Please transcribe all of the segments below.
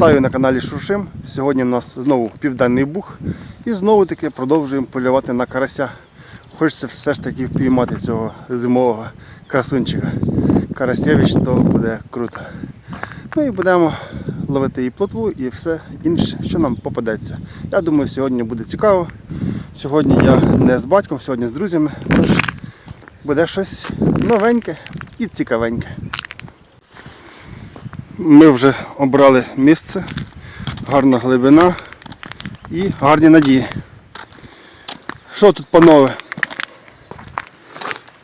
Вітаю на каналі Шуршим. Сьогодні в нас знову південний бух і знову таки продовжуємо полювати на карася. Хочеться все ж таки впіймати цього зимового красунчика. Карасєвич, то буде круто. Ну і будемо ловити і плотву, і все інше, що нам попадеться. Я думаю, сьогодні буде цікаво. Сьогодні я не з батьком, сьогодні з друзями. Тож буде щось новеньке і цікавеньке. Ми вже обрали місце, гарна глибина і гарні надії. Що тут, панове?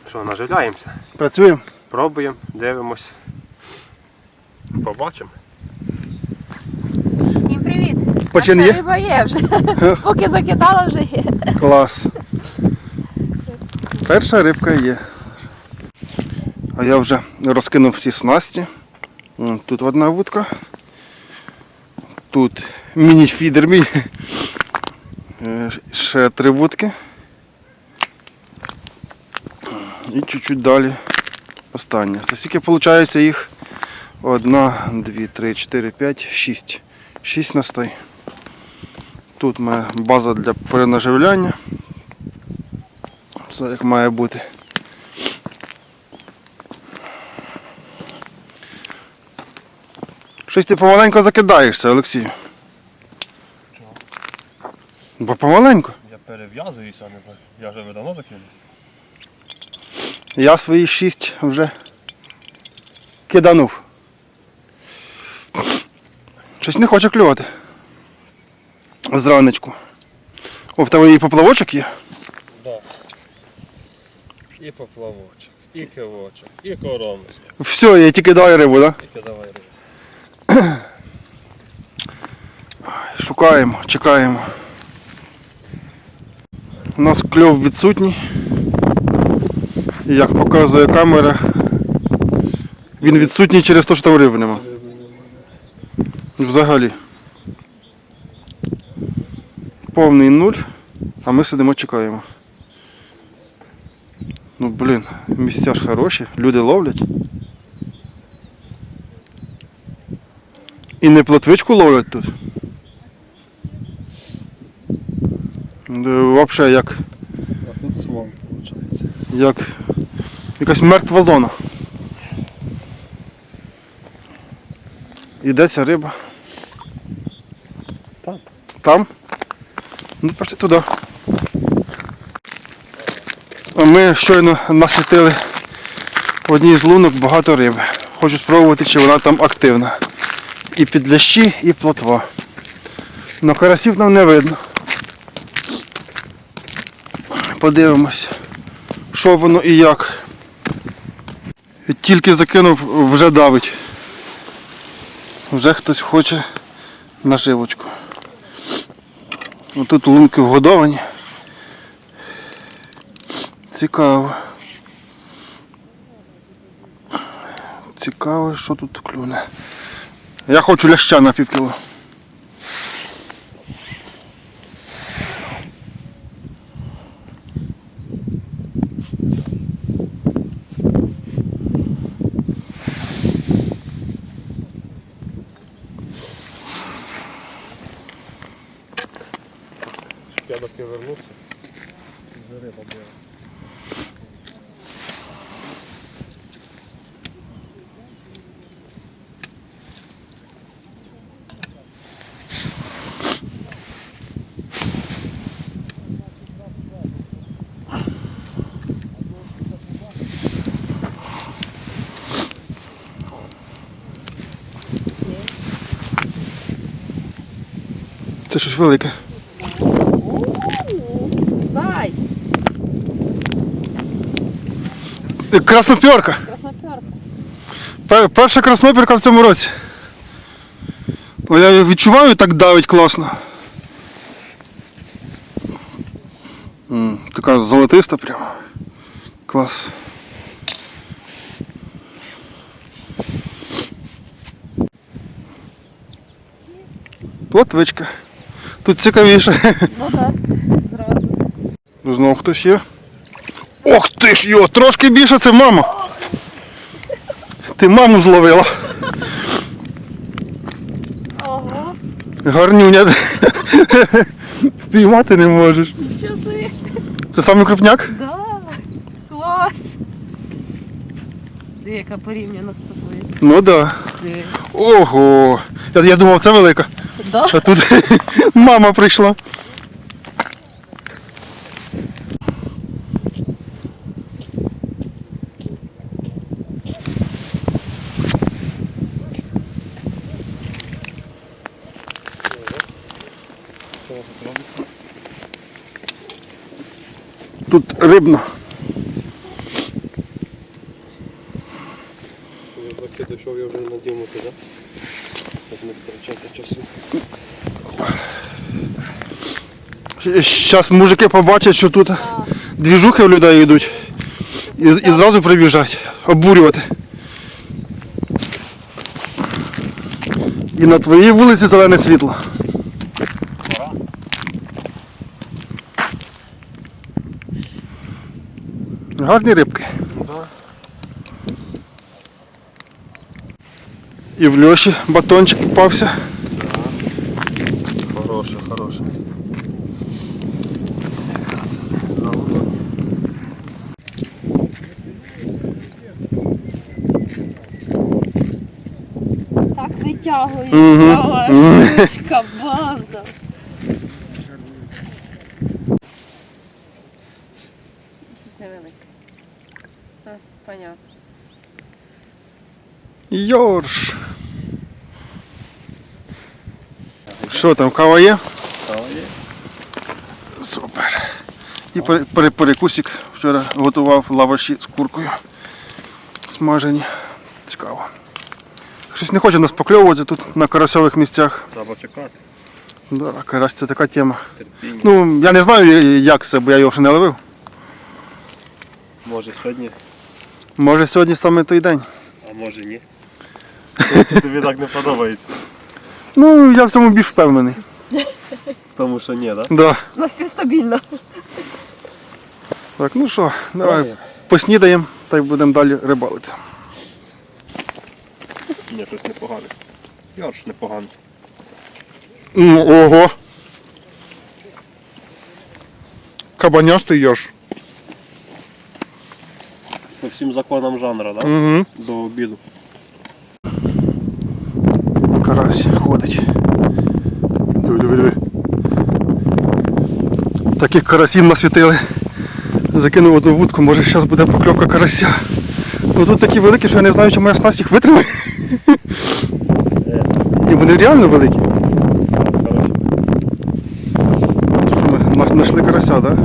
Що, наживляємося? Працюємо? Пробуємо, дивимось. Побачимо. Всім привіт! Почин є? Риба є вже. Поки закидала, вже є. Клас. Перша рибка є. А я вже розкинув всі снасті. Тут одна вудка. Тут міні-фідер мій. Е, Ще три вудки. І чуть-чуть далі остання. Це скільки виходить їх? Одна, дві, три, чотири, п'ять, шість. Шість настей. Тут у база для перенаживляння. Все як має бути. Щось ти помаленько закидаєшся, Олексій. Бо помаленьку. Я перев'язуюся, не знаю. Я вже давно закинув. Я свої шість вже киданув. Щось не хоче клювати. Зранечку. О, в тебе і поплавочок є? Да. І поплавочок, і кивочок, і коромисник. Все, я тільки даю рибу, так? Тільки давай рибу. Шукаємо, чекаємо. У нас кльов відсутній. І як показує камера, він відсутній через те, що там риби нема. Взагалі. Повний нуль, а ми сидимо чекаємо. Ну блін, місця ж хороші, люди ловлять. І не плотвичку ловлять тут. Взагалі як, А тут слон, виходить. як якась мертва зона. Іде ця риба. Там. Там? Ну, пішли туди. Ми щойно насвітили в одній з лунок багато риби. Хочу спробувати, чи вона там активна. І підлящі, і плотва. Но карасів нам не видно. Подивимось, що воно і як. Тільки закинув, вже давить. Вже хтось хоче наживочку. Тут лунки вгодовані. Цікаво. Цікаво, що тут клюне. Я хочу ляща на півкіло. Щоб я доки вернувся. Це щось велике. Дай! Е, Краснопьорка. Красноперка. Пе- Перша краснопірка в цьому році. Ну, я відчуваю, так давить класно. М, Така золотиста прямо. Клас. Плотвичка. Тут цікавіше. Ну так, зразу. Знову хтось є. Ох ти ж йо, трошки більше це мама. Ти маму зловила. Ого, Гарнюня. Впіймати не можеш. собі. Це саме крупняк? Да, клас. Диви, яка порівняно з тобою. Ну да. Ого. Я, я думав, це велика. Да? А тут мама прийшла. Тут рибно. Я поки дійшов, я вже надійму туди. Щоб. Зараз мужики побачать, що тут двіжухи в людей йдуть. І, і зразу прибіжать, обурювати. І на твоїй вулиці зелене світло. Гарні рибки. І в льоші батончик попався. Хороше, хороше. Залупа. Так витягує. Мгм. Ага, Мгм. штучка, банда. Щось невелике. А, понятно. Йорш. Що там, кава є? Кава є. Супер. І пере- пере- перекусик вчора готував лаваші з куркою. Смажені. Цікаво. Щось не хоче нас покльовувати тут на карасьових місцях. Треба чекати. Да, карась це така тема. Терпіння. Ну, я не знаю, як це, бо я його ще не ловив. Може сьогодні, Може сьогодні саме той день. а може ні. Це тобі так не подобається. Ну, я в цьому більш впевнений. Тому що ні, так? Да. У нас все стабільно. Так, ну що, давай поснідаємо та й будемо далі рибалити. Ні, щось непогане. Йорш непоганий. Ну, ого. Кабанястий йош. По всім законам жанра, так? Угу. До обіду. Карась ходить. Диви, диви, диви. Таких карасів насвітили. Закинув одну вудку, може зараз буде покльовка карася. Ну тут такі великі, що я не знаю, чи моя снасть їх витримає. І вони реально великі. Що ми знайшли карася, так?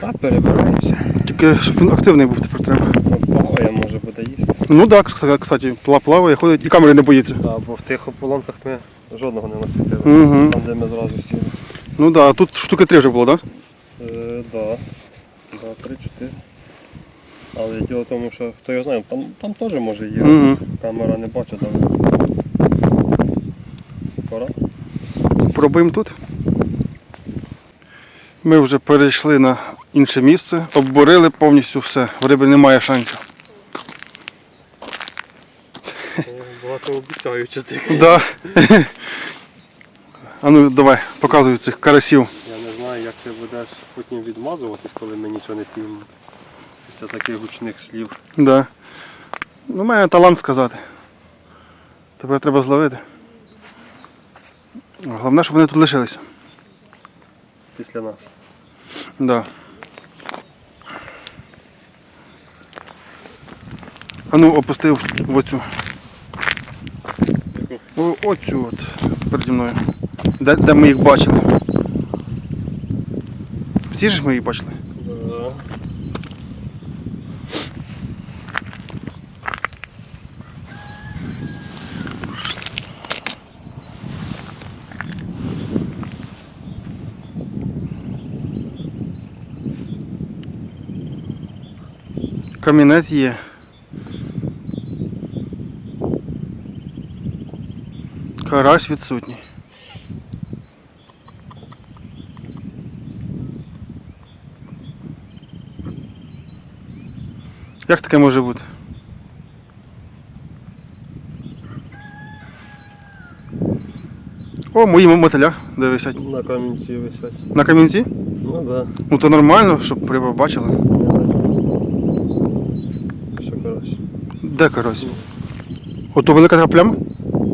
Та перебираємося. Тільки щоб він активний був тепер треба. Плаває, може буде їсти. Ну так, кстати, плаває, ходить і камери не боїться. Да, бо в тих ополонках ми жодного не насвітили. Угу. Там, де ми зразу сіли. Ну так, да, тут штуки три вже було, так? Е, да. Два, три, чотири. Але діло в тому, що хто його знає, там, там теж може є. Угу. Камера не бачить, але. Пора. Пробуємо тут. Ми вже перейшли на інше місце, обборили повністю все. В риби немає шансів. Багато обіцяючи ти. Да. А ну давай, показуй цих карасів. Я не знаю, як ти будеш потім відмазуватись, коли ми нічого не п'ємо. Після таких гучних слів. Да. Ну, має талант сказати. Тепер треба зловити. Головне, щоб вони тут лишилися. Після нас. Да. А ну опустив в оцю. О, оцю от переді мною. Де, де ми їх бачили. Всі ж ми їх бачили? Да. Камінець є. Карась відсутній. Як таке може бути? О, мої мотиля, де висять. На камінці висять. На камінці? Ну так. Да. Ну то нормально, щоб риба бачила. Що коротше. Де карась? Ото велика така пляма?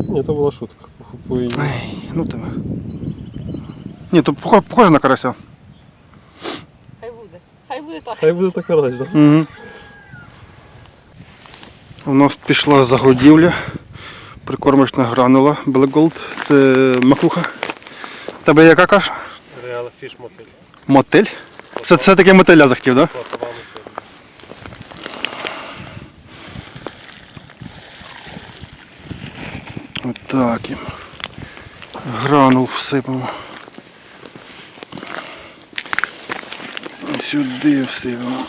Ні, то була шутка. Купую. Ай, ну тебе. Ні, то похоже, похоже на карася. Хай буде. Хай буде так. Хай буде така раз, так? Угу. У нас пішла загодівля. Прикормочна гранула Black Gold. Це макуха. Тебе яка каша? Реал фіш мотиль. Мотель? Це, це таке мотеля захотів, так? Да? Отак їм. Гранул. І сюди всипемо.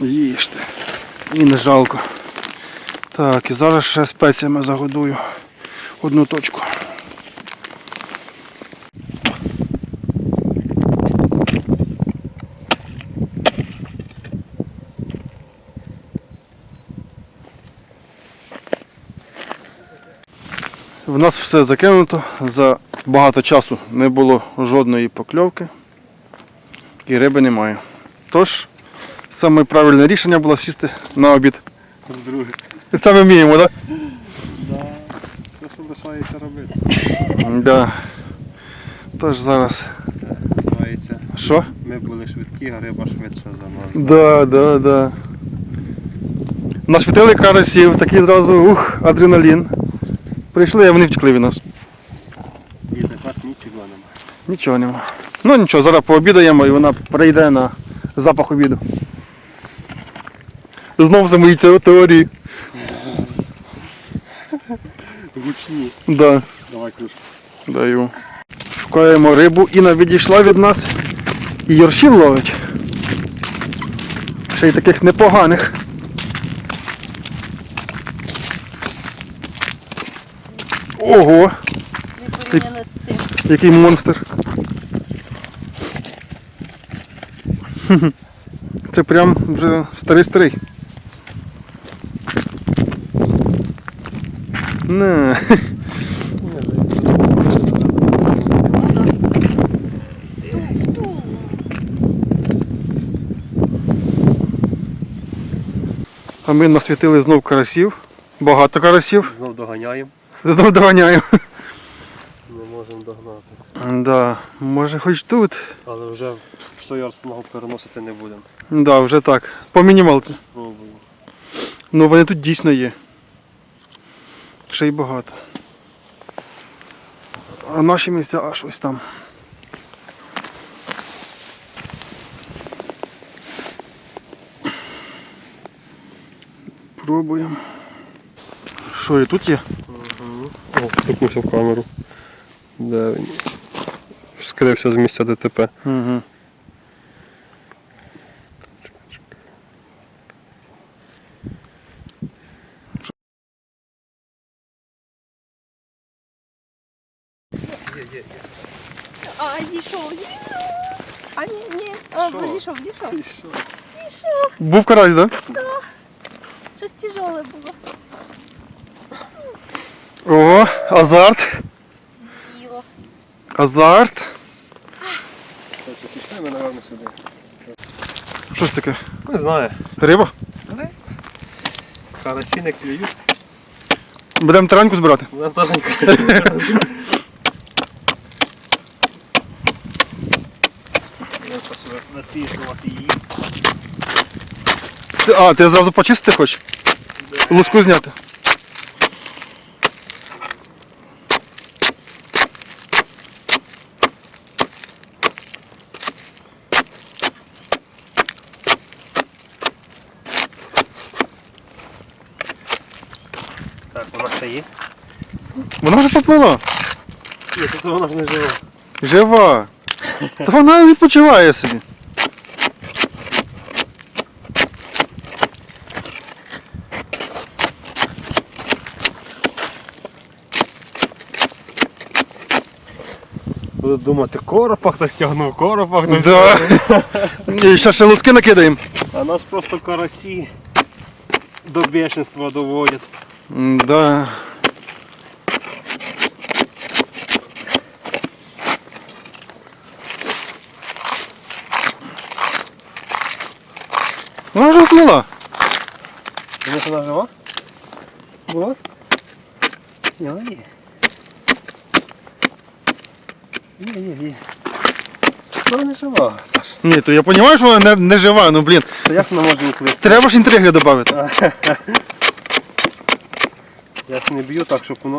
Їжте. І не жалко. Так, і зараз ще спеціями загодую одну точку. В нас все закинуто. За багато часу не було жодної покльовки і риби немає. Тож, саме правильне рішення було сісти на обід. Вдруге. І це ми вміємо, так? Да. Що лишається робити? Да? Тож зараз. Що? Ми були швидкі, а риба швидше за нас. Да, да, да. Насвітили карасів, такий одразу ух, адреналін. Прийшли, а вони втекли від нас. І тепер нічого немає. Нічого нема. Ну нічого, зараз пообідаємо і вона перейде на запах обіду. Знов за мої те- теорії. Гучні. Да, Давай кружку. даю. Шукаємо рибу. Інна відійшла від нас і yorшів ловить. Ще й таких непоганих. Ого, Не порівняно з цим. який монстр. Це прям вже старий-старий. Не. А ми насвітили знов карасів. Багато карасів. Знов доганяємо. Доганяємо. Не можемо догнати. Да, може хоч тут. Але вже в арсенал переносити не будемо. Да, вже так. По мінімалці. Спробуємо. Ну вони тут дійсно є. Ще й багато. А наші місця аж ось там. Пробуємо. Що і тут є? О, стукнувся в камеру. Де він? Скрився з місця ДТП. Угу. А, зійшов. А, ні, ні. А, зійшов, зійшов. Був карась, так? Да? Щось тяжеле було. О, азарт. З'їло. Азарт. Пішли ми, напевно, сюди. Що ж таке? Не знаю. Риба? Карасі не клюють. Будемо тараньку збирати. Її. Ти- А, ти зразу почистити хочеш? Луску зняти. Так, вона ще є. Вона. Ні, тут вона ж не жива. Жива. Та вона відпочиває собі. Буду думати, коропа хтось тягнув, коропа хтось Да. І ще ще луски накидаємо. А нас просто карасі до бешенства доводять. Да. Вже вплила. Думаєш, вона жива? Була? Ні, є. Є, є, є. Вона не жива, Саш. Ні, то я розумію, що вона не, не жива, ну блін. То як вона може уплити? Треба ж інтриги додати. Я ж не б'ю так, щоб воно.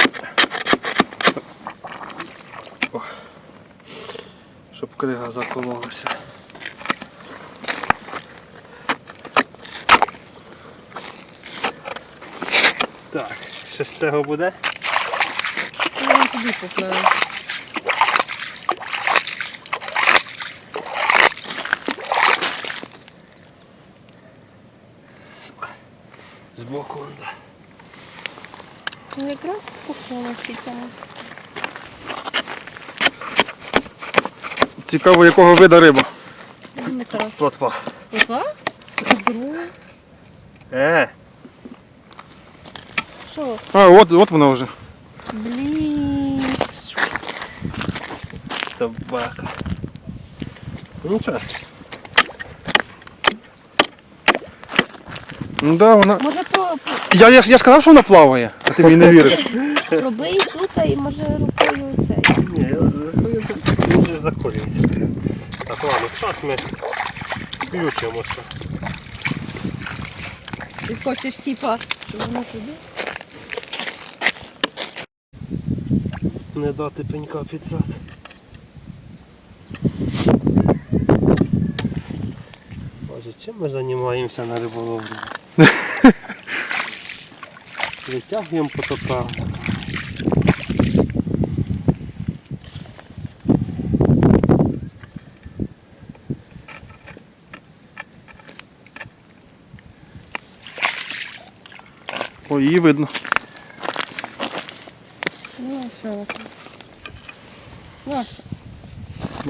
Щоб крига закололася. Так, що з цього буде? Я тобі попливу. Сука. Збоку вон, да. Ну якраз пухнула там. Цікаво, якого вида риба. Дмитро. Плотва. Опа? Е, Що? А, от, от вона вже. Блін. собака. Ну нічого. Ну да, вона. Може по, Я, я, ж- я ж казав, що вона плаває, а ти мені не віриш. пробий тут і може рукою цей. Ні, я вже заколюється. Так, ладно, зараз ми включимося. Ти хочеш типа, щоб воно туди? Не дати пенька під зад. Боже, чим ми займаємося на риболовлі? Витягуємо потопавника. Ой, її видно. Ну, а що? Ну, а що?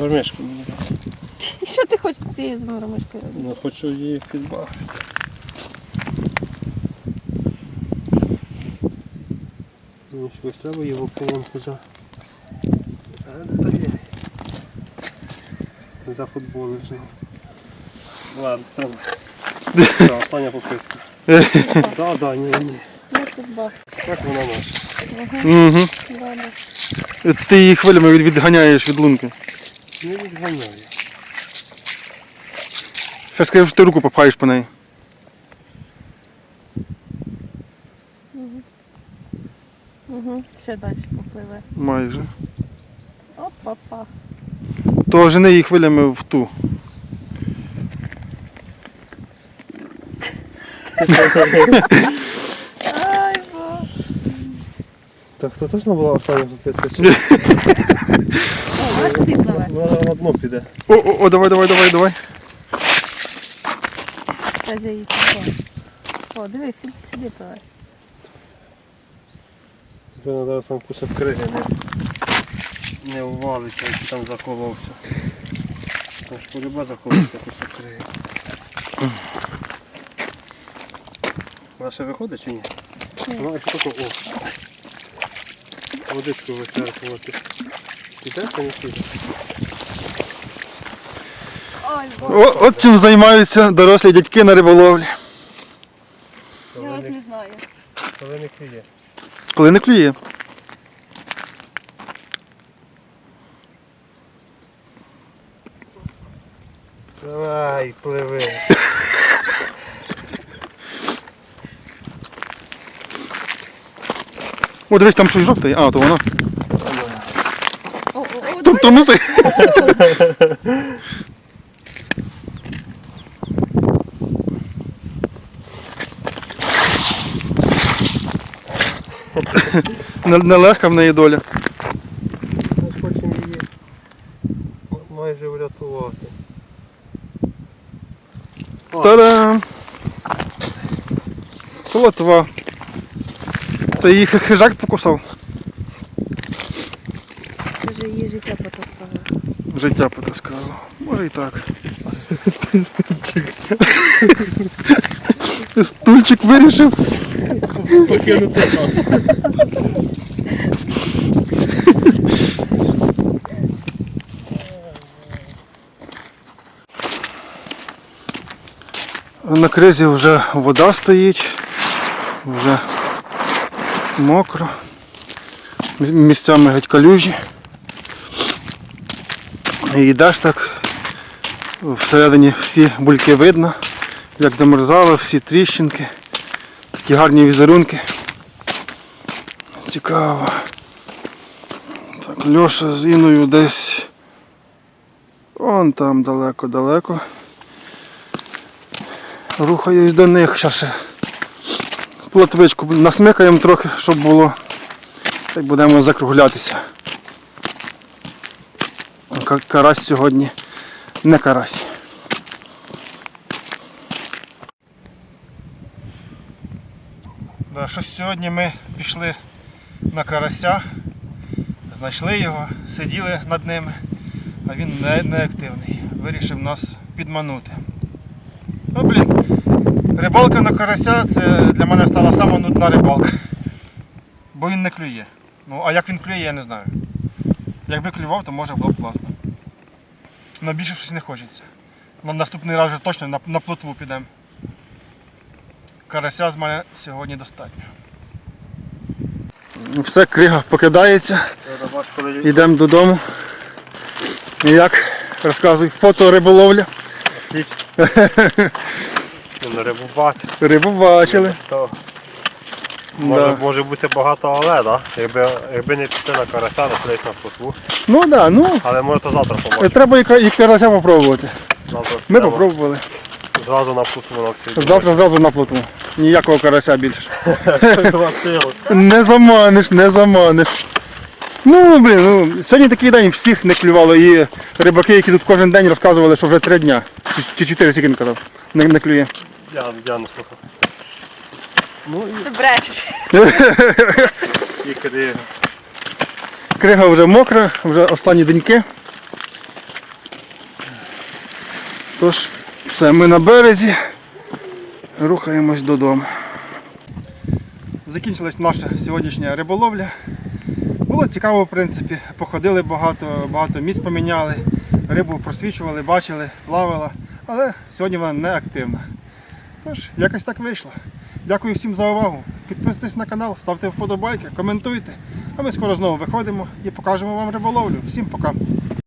Мармешку мені. І що ти хочеш з цією зморомишкою робити? Ну, хочу її підбавити. Ну, щось треба його поломку за. За футбол знову. Ладно, треба. Все, остання попитка. Да, да, ні, ні. Ну. Так вона наша. Угу. Ти її хвилями відганяєш від лунки. Не відганяю. Ще скажеш, що ти руку попхаєш по неї. Угу. Ще далі попливе. Майже. Опа-па. То жени її хвилями в ту. Ай, бо. Так, то точно була остання попитка? О, вона сюди пливе. Вона на дно піде. О, о, о, давай, давай, давай, давай. Та за її пливе. О, дивись, сюди, сюди пливе. Вже зараз там кусок криги не, не ввалиться, який там заколовся. Там ж полюба заколовся кусок криги. Вона ще виходить чи ні? Ні. Ну, ось тако, о. Водичку вичерпувати. О, от чим займаються дорослі дядьки на риболовлі. Я вас не знаю. Коли не клює. Коли не клює. Давай, пливи. О, дивись, там щось жовте. А, то вона. О, о, о, Тут давай. Тормози. Не- Нелегка в неї доля. Ми хочемо її майже врятувати. Та-дам! Плотва. Це її хижак покусав. Вже її життя потаскало. Життя потаскало. Може і так. Стульчик. Стульчик вирішив. Покинути час. На кризі вже вода стоїть, вже мокро, місцями геть калюжі. І йдеш так, всередині всі бульки видно, як замерзало, всі тріщинки, такі гарні візерунки. Цікаво. Так, Льоша з Іною десь. Вон там далеко-далеко. Рухаюсь до них. Зараз ще платвичку насмикаємо трохи, щоб було. Так будемо закруглятися. Ка- Карась сьогодні не карась. Да, щось сьогодні ми пішли на карася, знайшли його, сиділи над ними, а він не, неактивний. Вирішив нас підманути. Ну блін, рибалка на карася це для мене стала сама нудна рибалка. Бо він не клює. Ну а як він клює, я не знаю. Якби клював, то може було б класно. Но більше щось не хочеться. На наступний раз вже точно на, на плотву підемо. Карася з мене сьогодні достатньо. Все, крига покидається. Йдемо додому. І як? Розказуй, фото риболовля. рибу бачить. Рибу бачили. Може, Да. може бути багато але, да? якби, якби не піти на карася, то кудись на плотву. Ну так, да, ну. Але може то завтра побачимо. Треба і і карася попробувати. Завтра Ми прямо попробували. Зразу на плотву на всі. Завтра зразу на плотву. Ніякого карася більше. Не заманиш, не заманиш. Ну, блін, ну, сьогодні такий день всіх не клювало. І рибаки, які тут кожен день розказували, що вже три дня. Чи, чи чотири скільки він казав. Не, не клює. Я, я не слухав. Ну Ти брешеш. і, і крига. Крига вже мокра, вже останні деньки. Тож, все, ми на березі. Рухаємось додому. Закінчилась наша сьогоднішня риболовля. Було цікаво, в принципі. Походили багато, багато місць поміняли, рибу просвічували, бачили, плавала, але сьогодні вона не активна. Тож, якось так вийшло. Дякую всім за увагу. Підписуйтесь на канал, ставте вподобайки, коментуйте. А ми скоро знову виходимо і покажемо вам риболовлю. Всім пока!